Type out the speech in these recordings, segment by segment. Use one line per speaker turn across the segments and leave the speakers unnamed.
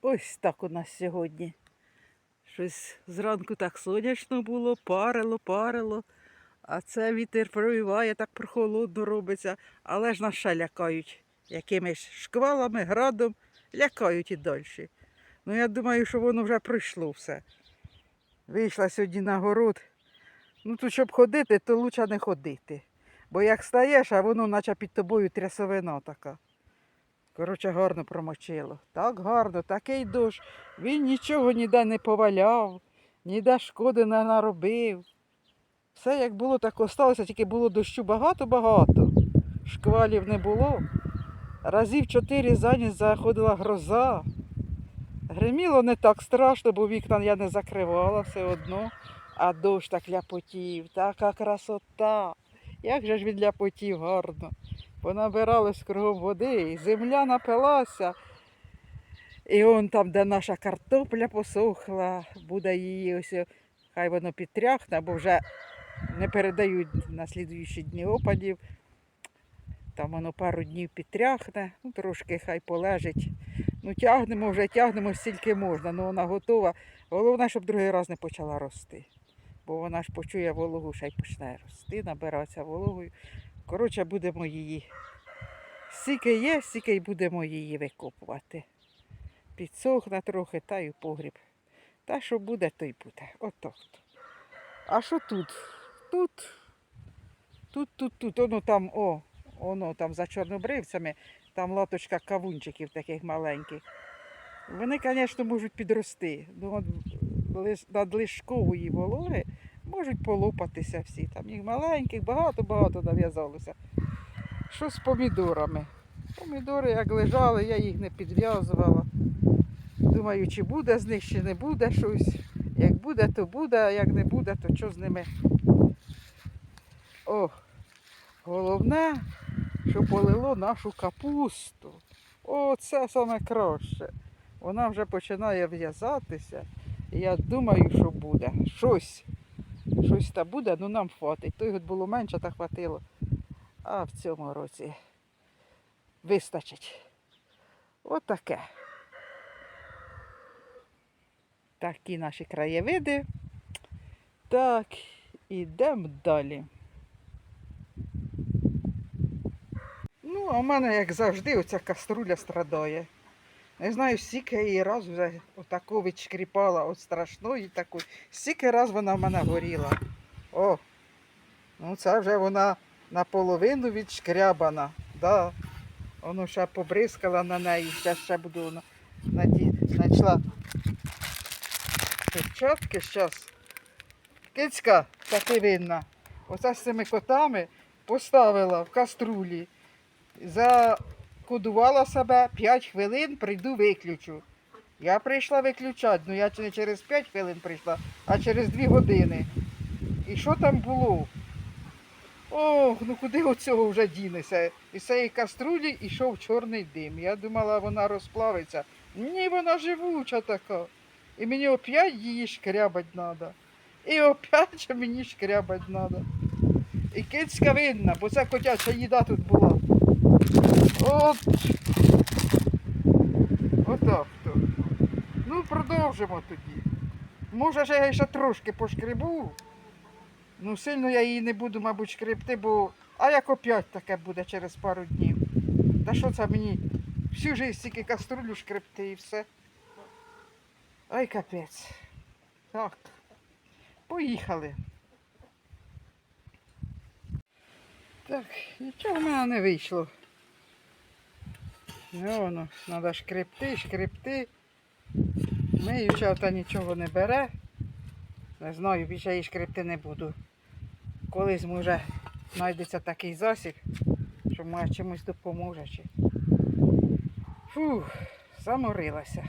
ось так у нас сьогодні. Щось зранку так сонячно було, парило, парило. А це вітер провіває, так прохолодно робиться. Але ж нас ще лякають якимись шквалами, градом, лякають і далі. Ну я думаю, що воно вже пройшло все. Вийшла сьогодні на город. Ну тут, щоб ходити, то лучше не ходити. Бо як стаєш, а воно наче під тобою трясовина така. Коротше, гарно промочило. Так гарно, такий дощ. Він нічого ніде не поваляв, ніде шкоди не наробив. Все як було, так осталося, тільки було дощу багато-багато. Шквалів не було. Разів чотири за ніч заходила гроза. Гриміло не так страшно, бо вікна я не закривала все одно, а дощ так ляпотів, така красота. Як же ж він ляпотів гарно. Понабиралось кругом води, і земля напилася. І он там, де наша картопля посохла, буде її ось, хай воно підтряхне, бо вже не передають на слідуючі дні опадів. Там воно пару днів підтряхне, ну трошки хай полежить. Ну тягнемо вже, тягнемо стільки можна, ну вона готова. Головне, щоб другий раз не почала рости. Бо вона ж почує вологу, ще й почне рости, набиратися вологою. Коротше, будемо її. Скільки є, стільки й будемо її викопувати. Підсохне трохи, та й у погріб. Та що буде, то й буде. Отак. А що тут? Тут, тут, тут, тут, воно там, о, воно там за чорнобривцями, там латочка кавунчиків таких маленьких. Вони, звісно, можуть підрости. Ну, от лиш- надлишкової вологи можуть полопатися всі. Там їх маленьких, багато-багато нав'язалося. Що з помідорами? Помідори як лежали, я їх не підв'язувала. Думаю, чи буде з них, чи не буде щось. Як буде, то буде, а як не буде, то що з ними. О, головне, що полило нашу капусту. О, це саме краще. Вона вже починає в'язатися. Я думаю, що буде. Щось. Щось та буде, ну нам хватить. Той год було менше, та хватило. А в цьому році вистачить. Отаке. Такі наші краєвиди. Так, ідемо далі. Ну, а в мене, як завжди, оця каструля страдає. Не знаю, скільки її раз отаку відшкріпала от страшної такої. Скільки раз вона в мене горіла. О, ну це вже вона наполовину відшкрябана. Да. Воно ще побризкала на неї, ще, ще буду знайшла перчатки зараз. Кицька, та ти винна. Оце з цими котами поставила в каструлі. Закодувала себе 5 хвилин, прийду виключу. Я прийшла виключати, ну я не через 5 хвилин прийшла, а через 2 години. І що там було? Ох, ну куди оцього вже дінеся? Із цієї каструлі йшов чорний дим. Я думала, вона розплавиться. Ні, вона живуча така. І мені опять її шкрябать треба. І опять мені шкрябать треба. І кицька винна, бо це котяча їда тут була. От. Отак то. Ну, продовжимо тоді. Може, я ще трошки пошкребу. Ну, сильно я її не буду, мабуть, шкребти, бо. А як опять таке буде через пару днів. Та що це мені всю життя стільки каструлю шкребти і все. Ой, капець. Так. Поїхали. Так, нічого в мене не вийшло. Ну, воно, треба шкребти, шкребти. Миюча нічого не бере. Не знаю, більше її шкребти не буду. Колись може знайдеться такий засіб, що може чимось допоможе. Чи... Фух, заморилася.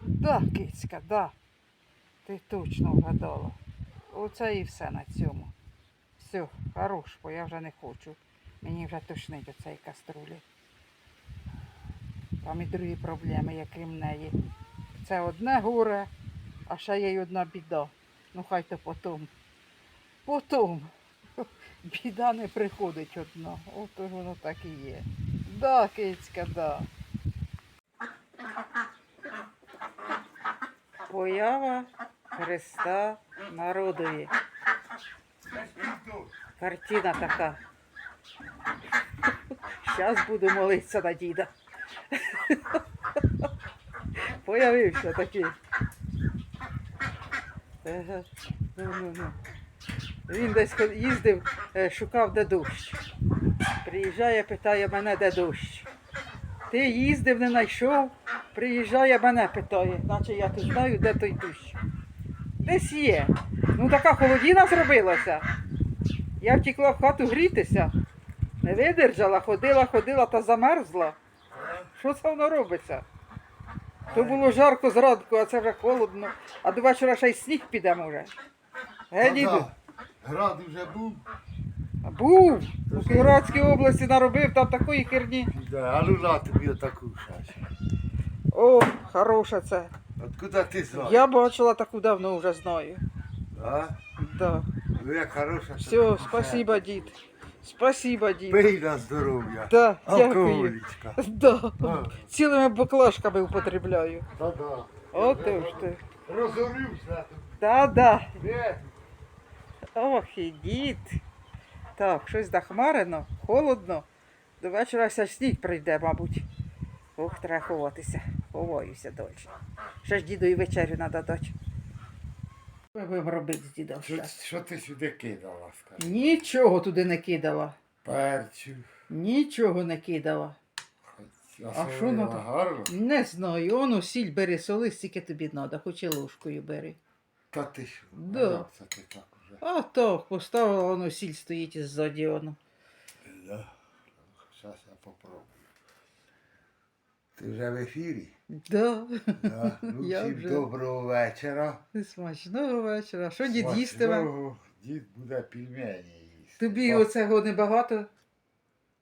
Да, кицька, да. Ти точно вгадала. Оце і все на цьому. Все, хорош, бо я вже не хочу. Мені вже тошнить оцей каструлі. Там і другі проблеми, які в неї. Це одне горе, а ще є й одна біда. Ну хай то потом. Потом. Біда не приходить одна. От воно так і є. Да, кицька, да. Поява Христа народові. Картина така. Зараз буду молитися на діда. Появився такий. Він десь їздив, е, шукав, де дощ. Приїжджає, питає мене, де дощ. Ти їздив, не знайшов, приїжджає, мене питає, наче я тут знаю, де той дощ. Десь є. Ну така холодіна зробилася. Я втекла в хату грітися. Не видержала, ходила, ходила та замерзла. Що це воно робиться? То було жарко зранку, а це вже холодно. А до вечора ще й сніг піде може. Ге, діду?
Град вже був.
А Був. У Кіровоградській області наробив там такої херні.
Да, а ну на тобі отаку щас.
О, хороша це.
Откуда ти знаєш?
Я бачила таку давно вже знаю.
А?
Да.
Ну як хороша.
Все, спасибо, дід. Спасибо, дід.
Пий на здоров'я.
Да, дякую.
Алкоголічка.
Да.
А.
Цілими баклажками употребляю.
Та-да.
Ото ж ти.
Розорився.
Да-да.
Де?
Ох, і дід. Так, щось захмарено, холодно. До вечора ся сніг прийде, мабуть. Ох, треба ховатися. Ховаюся дочі. Ще ж діду і вечерю треба дати. Що ми будемо робити з дідом
Що, що ти сюди кидала, скажи?
Нічого туди не кидала.
Перцю.
Нічого не кидала.
А
що надо?
гарно?
Не знаю, оно сіль бери, соли, стільки тобі треба, хоч і ложкою бери.
Та ти що?
Да.
А це ти так уже?
А так, поставила, воно сіль стоїть ззаді воно.
Да. Зараз я попробую. Ти вже в ефірі?
Да.
Да. Ну,
Я
всім
вже.
доброго вечора.
Смачного вечора. Що дід їстиме?
Смачного. Дід буде пельмені їсти.
Тобі
Та-
оцього небагато?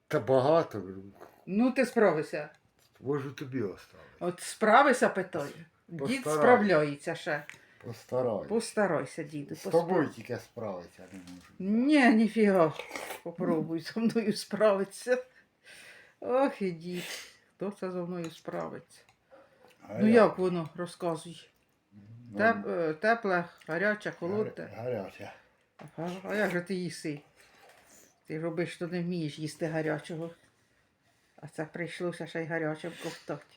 Та багато.
Ну, ти справишся.
Можу тобі оставити.
От справися, питаю. Дід
Постараюсь.
справляється ще.
Постараюсь.
Постарайся, діду.
З тобою тільки справитися не можу.
Ні, ніфіга. Попробуй зі мною справитися. Ох, і дід. Хто це зі мною справиться?
А
Ну як воно, розказуй.
Ну,
Теп, е, тепле, гаряче, холодне.
Гаряче.
Ага, а як же ти їси? Ти робиш, що не вмієш їсти гарячого. А це прийшлося ще й гарячим ковтати.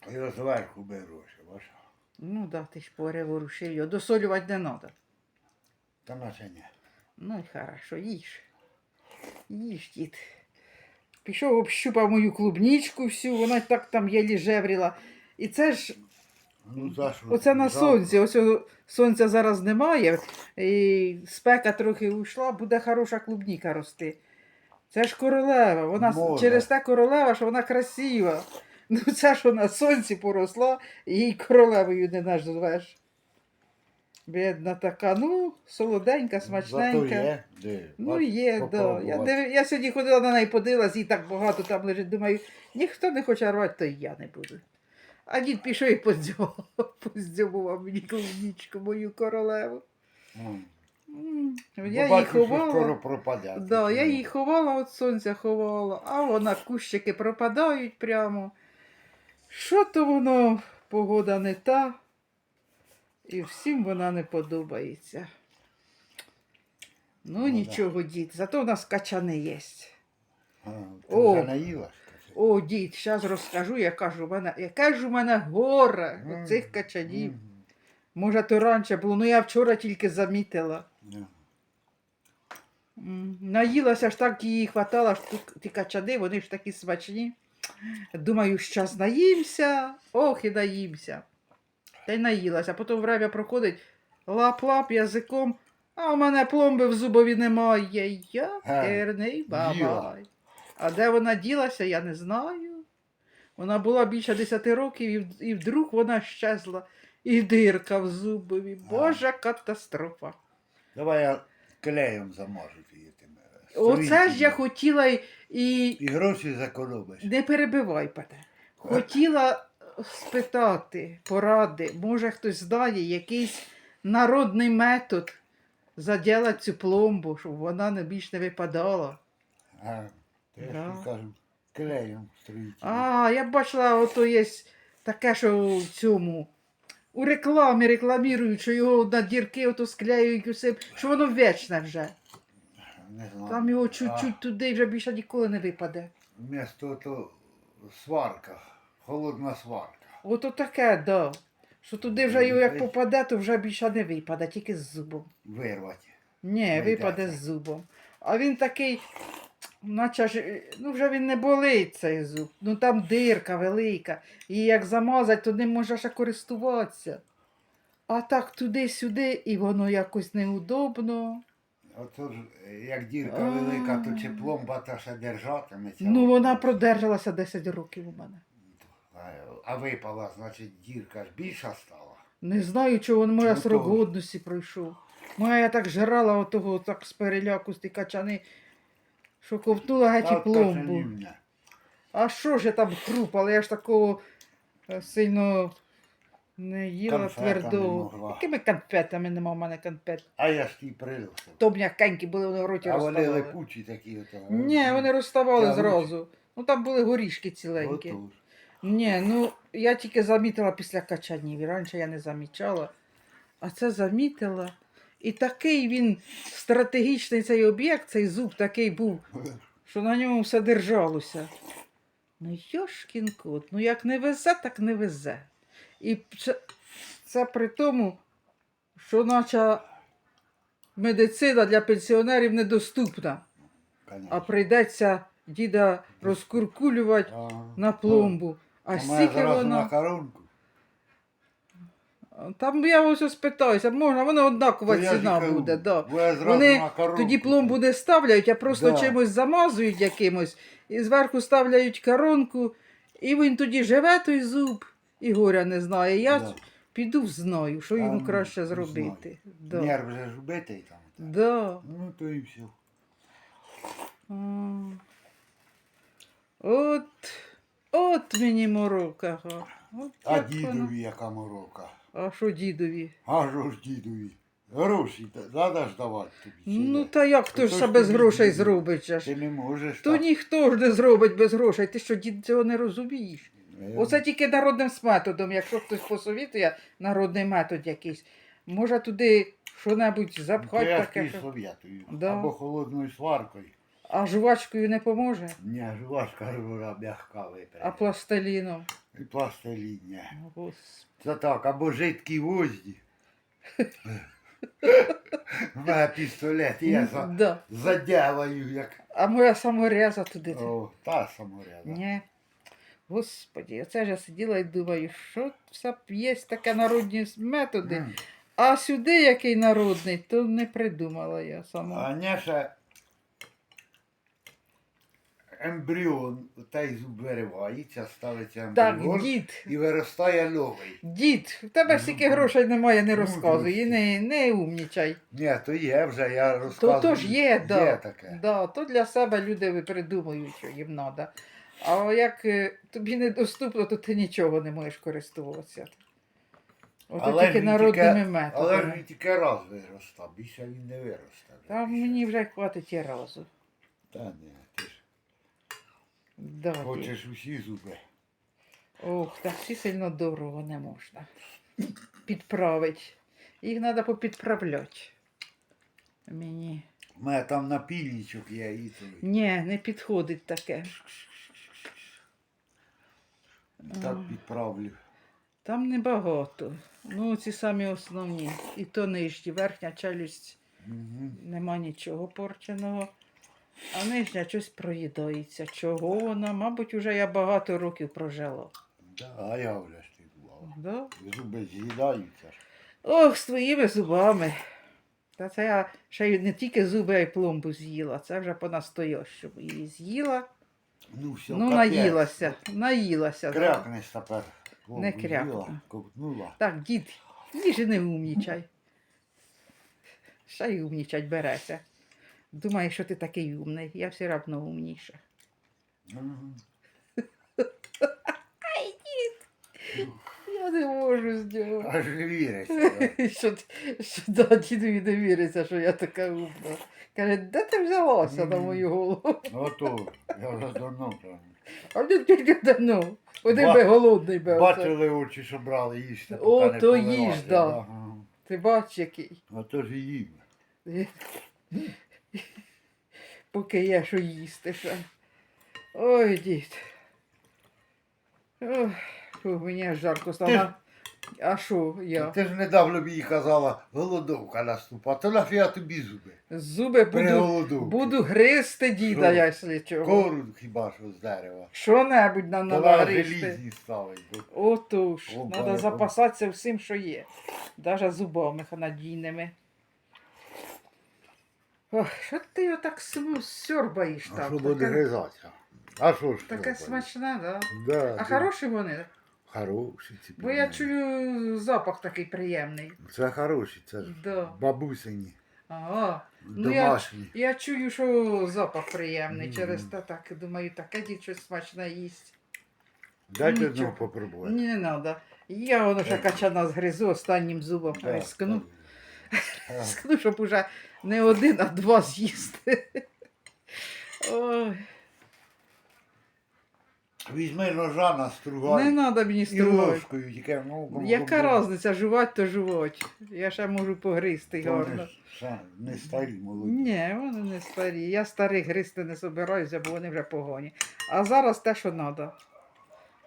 А Я зверху беру ще, бачиш?
Ну да, ти ж переворушив його. Досолювати не треба.
Та наче ні.
Ну і хорошо, їж. Їж, дід. Пішов, общупав мою клубничку всю, вона так там єлі жевріла. І це ж
Ну, за що?
Оце на сонці, ось о- сонця зараз немає, і спека трохи уйшла, буде хороша клубніка рости. Це ж королева, вона с-
Може.
через те королева, що вона красива. Ну це ж на сонці поросла, і їй королевою не назвеш. Бідна така, ну, солоденька,
Зато
смачненька.
є. Де?
Ну є, да. Я, див... я сьогодні ходила на неї, подивилась, їй так багато там лежить. Думаю, ніхто не хоче рвати, то і я не буду. А дід пішов і поздьобував, поздьобував мені клубничку, мою королеву.
М.
М, Я її
що
ховала.
скоро пропаде.
Да, я її ховала від сонця ховала, а вона кущики пропадають прямо. Що то воно, погода не та, і всім вона не подобається. Ну,
Ну, да.
нічого, дід, зато в нас качани є.
А, ти
О.
вже каже.
О, дід, зараз розкажу, яка ж у мене, яке ж у мене горе
М,
оцих качанів.
м,
Може, то раніше було, ну я вчора тільки замітила.
да.
М, Наїлася ж так її хватало, ж тут ті качани, вони ж такі смачні. Думаю, щас наїмся, ох і наїмся. Та й наїлася. Потім время проходить лап-лап язиком, а в мене пломби в зубові немає. Я керний бабай. А де вона ділася, я не знаю. Вона була більше 10 років і, вдруг вона щезла. І дирка в зубові. Божа катастрофа.
Давай я клеєм замажу її тим. е,
Оце ж я хотіла і
І гроші закоробиш.
не перебивай пане. Хотіла спитати поради, може хтось знає якийсь народний метод заділати цю пломбу, щоб вона не більш не випадала.
А, я
Да.
клеєм.
А, я бачила, ото є таке, що в цьому. У рекламі рекламірують, що його на дірки ото склеюють усе, що воно вічне вже.
Не знаю.
Там його чуть-чуть туди вже більше ніколи не випаде.
А Вместо то сварка, холодна сварка.
Ото таке, да. Що туди вже його як попаде, то вже більше не випаде, тільки з зубом.
Вирвати.
Ні,
Не
випаде з зубом. А він такий, наче ж, ну вже він не болить цей зуб. Ну там дирка велика. І як замазати, то ним можна ще користуватися. А так туди-сюди, і воно якось неудобно.
Ото ж, як дірка велика, то чи пломба та ще держатиметься.
Ну вона продержалася 10 років у мене.
А, випала, значить, дірка ж більша стала.
Не знаю, чого він моя
Ну,
срок
то-
годності пройшов. Моя я так жрала отого так з переляку з ті качани, що ковтнула геть і пломбу. А що ж я там хрупала? Я ж такого е, сильно не їла
Конфетами
твердого. Якими конфетами нема в мене конфет?
А я ж ті прилив.
То м'якенькі були, вони в роті
А вони
розставали.
липучі такі.
Ні, вони розставали зразу. Ну там були горішки ціленькі.
Отож.
Ні, ну я тільки замітила після качанів. Раніше я не замічала. А це замітила. І такий він стратегічний цей об'єкт, цей зуб такий був, що на ньому все держалося. Ну, йошкін кот, ну як не везе, так не везе. І це, це при тому, що наче медицина для пенсіонерів недоступна, а прийдеться діда розкуркулювати на пломбу. А стільки
зразу на
вона. Там я ось спитаюся, можна, вона однакова
То я ж і
ціна
кажу,
буде. Да.
бо я зразу
Вони. Тоді пломбу не ставляють, а просто
Да.
чимось замазують якимось, і зверху ставляють коронку, і він тоді живе той зуб, і горя не знає. Я
Да.
піду знаю, що йому краще зробити. Да.
Нерв вже ж вбитий там.
Да.
Ну то і все.
От, от мені морока. га. От
А
як воно.
дідові яка морока.
А що дідові?
А що ж дідові? Гроші треба ж давати тобі. чи
Ну
ні?
та як хто
То
ж
ж
все без
тобі
грошей
дідові.
зробить? же ж?
Ти не можеш.
То
так.
ніхто ж не зробить без грошей. Ти що, дід цього не розумієш?
Е,
Оце тільки народним методом, якщо хтось посовітує народний метод якийсь, може туди що-небудь запхати
я
таке,
тобі
що...
совєтую.
Да.
Або холодною сваркою.
А жувачкою не поможе,
Ні, жвачка вона м'яка випре.
а пластиліном.
І пластилін, ні.
Господи.
Це так, або жидкий гвозді. У мене пістолет, я за,
Да.
задяваю, як
А моя самореза туди.
о, та саморяда.
Ні. Господі, оце ж я сиділа і думаю, що все є таке народні методи, а сюди який народний, то не придумала я сама.
А не ще ембріон, той зуб виривається, ставиться
Так, дід,
і виростає новий.
дід, в тебе
Ну,
стільки грошей немає, не
ну,
розказуй, і не, не умнічай.
Ні, то є вже, я
То,
розказую.
то ж є, да.
Є таке.
Да, то для себе люди придумують, що їм треба. А як е, тобі недоступно, то ти нічого не можеш користуватися. Ото
Але ж
тільки
він
народними
тільки- Але ж він тільки раз виростав, більше він не виросте. вже
Та
більше.
мені вже хватить і разу.
Та ні,
дід.
хочеш усі зуби.
Ох, так всі сильно дорого не можна. Підправить. Їх треба попідправляти. Мені.
У мене там напільничок є і той.
Ні, не підходить таке.
Так підправлю.
Там небагато. Ну, ці самі основні. І то нижні. Верхня челюсть
Угу.
нема нічого порченого. А нижня щось проїдається. Чого вона? Мабуть, вже я багато років прожила.
Да, а я вже ж ти бував.
Да?
Зуби з'їдаються ж.
Ох, з твоїми зубами. Та це я ще й не тільки зуби, а й пломбу з'їла. Це вже по-настоящому її з'їла.
Ну, все,
ну,
капець.
наїлася. Наїлася. да.
Крякнеш тепер. О,
Не
з'їла,
крякну.
Ковтнула.
Так, дід, їж і не умнічай. Ще й умнічать береся. Думаєш, що ти такий умний, я все одно умніша. Я не можу з нього.
Аж віриться.
Що, що да, дідові не віриться, що я така умна. Каже, де ти взялася на мою голову?
Ото, я вже давно там.
А ти давно? Один би голодний би.
Бачили очі, що брали їсти.
О,
поки не
то їж, да.
Ага.
Ти бач який.
А то ж і їм.
Поки є що їсти ще. Ой, дід. Ой, мені аж жарко стало. А що я?
Ти ж недавно мені казала, голодовка наступа, то нафіга тобі зуби.
Зуби
При
буду,
голодовці.
буду гризти діда,
Що?
якщо чого.
Кору хіба що з дерева.
Що-небудь нам
Та
треба
на
гризти.
желізні ставить. бо
Отож,
О,
треба запасатися всім, що є. Навіть зубами надійними. Ох, що ти отак су- сьорбаєш
А
там?
що буде гризатися? А що ж?
таке
робити?
смачне, да?
Да,
А
ти-
хороші вони?
Хороші ці
Бо я чую запах такий приємний.
Це хороші, це ж
Да.
бабусині,
Ага. Ну, я- Я чую, що запах приємний.
Мгм.
Через те так думаю, таке дід щось смачне їсть.
Дайте
нічого.
одного попробувати.
Не треба. Я воно ще качана згризу останнім зубом.
Да,
Рискну.
так.
Скну, щоб уже не один, а два з'їсти.
Візьми ножа на стругай.
не треба мені
І
струвати.
ложкою тільки, ну, ну,
Яка різниця, жувати то жувати. Я ще можу погризти
то вони ж са- не старі, молоді.
Ні, вони не старі. Я старих гризти не собираюся, бо вони вже погані. А зараз те, що треба.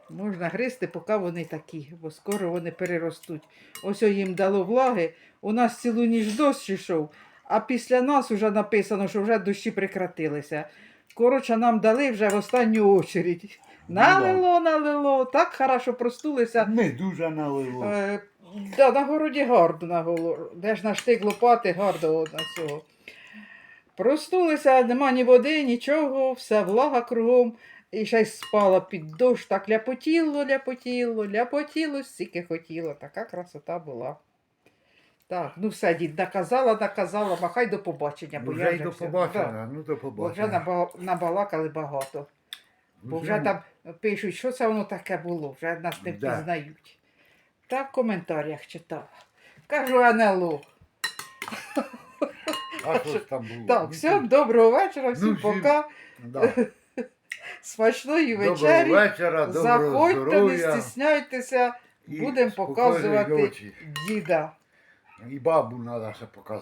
Можна гризти, поки вони такі, бо скоро вони переростуть. Ось їм дало влаги. У нас цілу ніч дощ йшов, а після нас вже написано, що вже дощі прекратилися. Коротше, нам дали вже в останню очередь. Налило, налило, так хорошо простулися.
Не дуже налило.
Е, да, на городі гарно на голо. Де ж на штик лопати гарно на цього. Проснулися, нема ні води, нічого, все влага кругом. І ще й спала під дощ, так ляпотіло, ляпотіло, ляпотіло, стільки хотіло. Така красота була. Так, ну все, дід, наказала, наказала, махай до побачення, бо
Вже
я
й
вже
до
все-
побачення, ну до
Да, бо вже
побачення.
наба- набалакали багато. Бо вже там пишуть, що це воно таке було, вже нас не
Да.
впізнають. Так в коментарях читала. Кажу НЛО.
А що ж там було?
Так,
Ну,
всім доброго вечора, всім
Ну, всім
пока.
Да.
Смачної
Доброго
вечері.
вечора, доброго
Заходьте, не
здоров'я.
стісняйтеся,
і
будемо
спокійної
показувати
ночі.
діда.
І бабу треба ще показати.